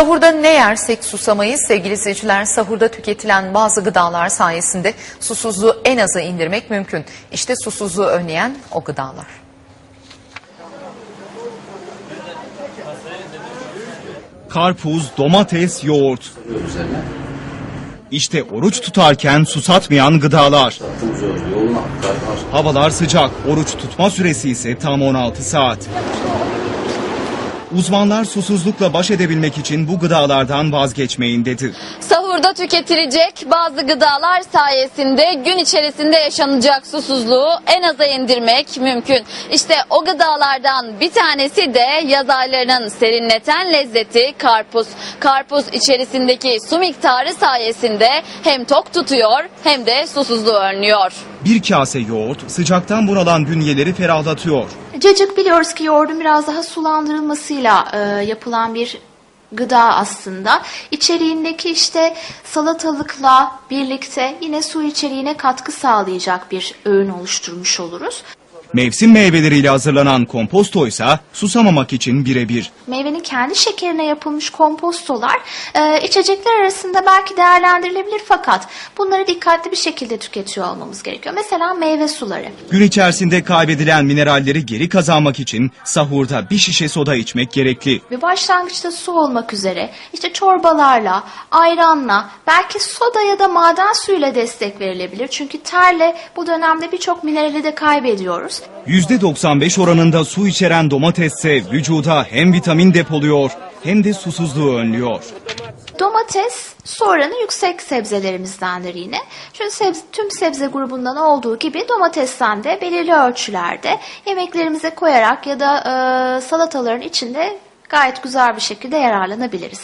Sahurda ne yersek susamayız. Sevgili izleyiciler sahurda tüketilen bazı gıdalar sayesinde susuzluğu en aza indirmek mümkün. İşte susuzluğu önleyen o gıdalar. Karpuz, domates, yoğurt. İşte oruç tutarken susatmayan gıdalar. Havalar sıcak, oruç tutma süresi ise tam 16 saat. Uzmanlar susuzlukla baş edebilmek için bu gıdalardan vazgeçmeyin dedi. Sahurda tüketilecek bazı gıdalar sayesinde gün içerisinde yaşanacak susuzluğu en aza indirmek mümkün. İşte o gıdalardan bir tanesi de yaz aylarının serinleten lezzeti karpuz. Karpuz içerisindeki su miktarı sayesinde hem tok tutuyor hem de susuzluğu önlüyor. Bir kase yoğurt sıcaktan bunalan bünyeleri ferahlatıyor. Cacık biliyoruz ki yoğurdun biraz daha sulandırılmasıyla e, yapılan bir gıda aslında. İçeriğindeki işte salatalıkla birlikte yine su içeriğine katkı sağlayacak bir öğün oluşturmuş oluruz. Mevsim meyveleriyle hazırlanan komposto ise susamamak için birebir. Meyvenin kendi şekerine yapılmış kompostolar e, içecekler arasında belki değerlendirilebilir fakat bunları dikkatli bir şekilde tüketiyor olmamız gerekiyor. Mesela meyve suları. Gün içerisinde kaybedilen mineralleri geri kazanmak için sahurda bir şişe soda içmek gerekli. Ve başlangıçta su olmak üzere işte çorbalarla, ayranla, belki soda ya da maden suyuyla destek verilebilir. Çünkü terle bu dönemde birçok minerali de kaybediyoruz. %95 oranında su içeren domates ise vücuda hem vitamin depoluyor hem de susuzluğu önlüyor. Domates su oranı yüksek sebzelerimizdendir yine. Çünkü sebze, tüm sebze grubundan olduğu gibi domatesten de belirli ölçülerde yemeklerimize koyarak ya da e, salataların içinde gayet güzel bir şekilde yararlanabiliriz.